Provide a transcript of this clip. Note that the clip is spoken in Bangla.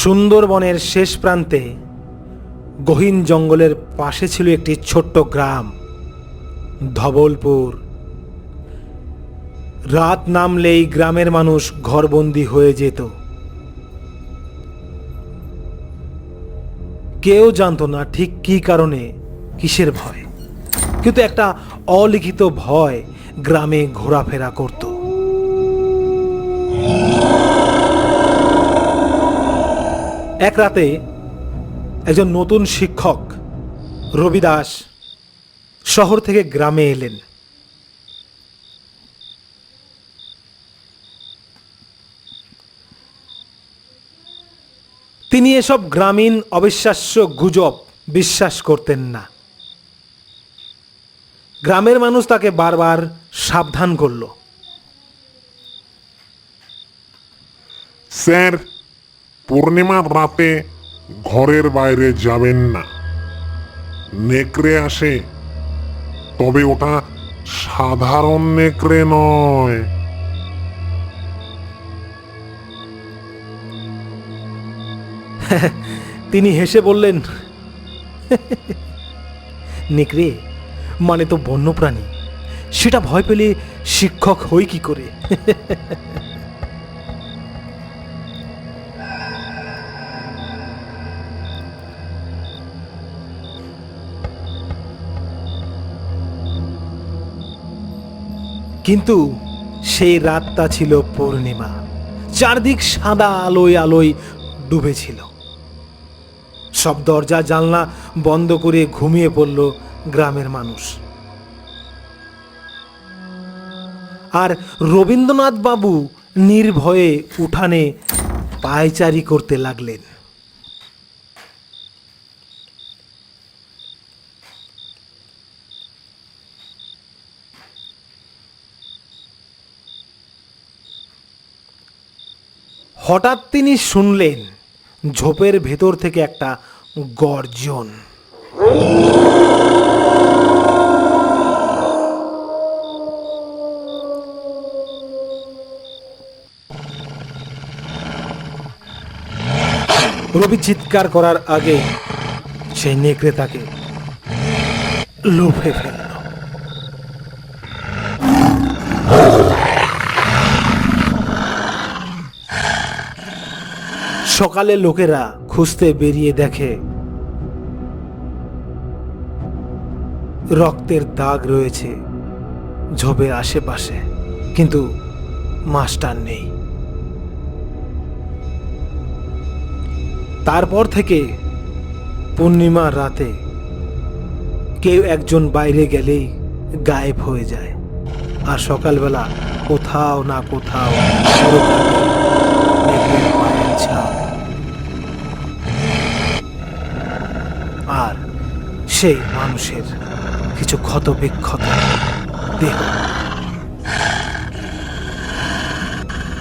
সুন্দরবনের শেষ প্রান্তে গহীন জঙ্গলের পাশে ছিল একটি ছোট্ট গ্রাম, ধবলপুর। রাত নামলেই গ্রামের মানুষ ঘরবন্দি হয়ে যেত। কেউ জানতো না ঠিক কী কারণে কিসের ভয়, কিন্তু একটা অলিখিত ভয় গ্রামে ঘোরাফেরা করত। এক রাতে একজন নতুন শিক্ষক রবিদাস শহর থেকে গ্রামে এলেন। তিনি এসব গ্রামীণ অবিশ্বাস্য গুজব বিশ্বাস করতেন না। গ্রামের মানুষ তাকে বারবার সাবধান করল। স্যার পূর্ণিমার রাতে ঘরের বাইরে যাবেন না। নেকড়ে আসে, তবে ওটা সাধারণ নেকড়ে নয়। তিনি হেসে বললেন, নেকড়ে মানে তো বন্যপ্রাণী, সেটা ভয় পেলে শিক্ষক হই কি করে? কিন্তু সেই রাতটা ছিল পূর্ণিমা। চারদিক সাদা আলোয় আলোয় ডুবেছিল। সব দরজা, জানলা বন্ধ করে ঘুমিয়ে পড়ল গ্রামের মানুষ। আর রবীন্দ্রনাথ বাবু নির্ভয়ে উঠানে পায়চারি করতে লাগলেন। হঠাৎ তিনি শুনলেন ঝোপের ভেতর থেকে একটা গর্জন। রবি চিৎকার করার আগে সেই নেকড়ে তাকে লোভে ফেলল সকালে লোকেরা খুঁজতে বেরিয়ে দেখে, রক্তের দাগ রয়েছে ঝোপের আশেপাশে, কিন্তু মাস্টার নেই। তারপর থেকে পূর্ণিমার রাতে কেউ একজন বাইরে গেলেই গায়েব হয়ে যায়, আর সকালবেলা কোথাও না কোথাও সেই মানুষের কিছু ক্ষত বিক্ষত দেহ।